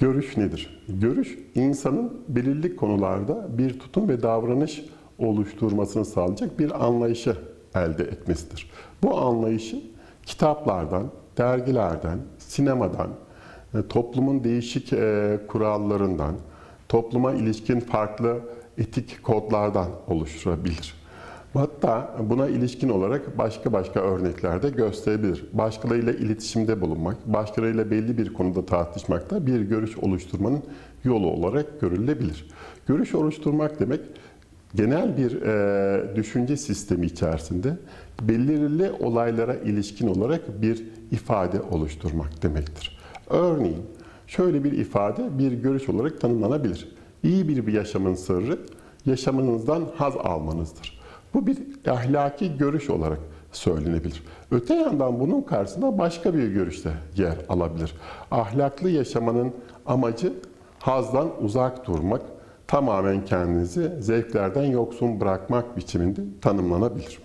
Görüş nedir? Görüş, insanın belirli konularda bir tutum ve davranış oluşturmasını sağlayacak bir anlayışı elde etmesidir. Bu anlayışı kitaplardan, dergilerden, sinemadan, e, toplumun değişik e, kurallarından, topluma ilişkin farklı etik kodlardan oluşturabilir. Hatta buna ilişkin olarak başka başka örnekler de gösterebilir. Başkalarıyla iletişimde bulunmak, başkalarıyla belli bir konuda tartışmak da bir görüş oluşturmanın yolu olarak görülebilir. Görüş oluşturmak demek genel bir e, düşünce sistemi içerisinde belirli olaylara ilişkin olarak bir ifade oluşturmak demektir. Örneğin şöyle bir ifade bir görüş olarak tanımlanabilir. İyi bir yaşamın sırrı yaşamınızdan haz almanızdır. Bu bir ahlaki görüş olarak söylenebilir. Öte yandan bunun karşısında başka bir görüş de yer alabilir. Ahlaklı yaşamanın amacı hazdan uzak durmak, tamamen kendinizi zevklerden yoksun bırakmak biçiminde tanımlanabilir.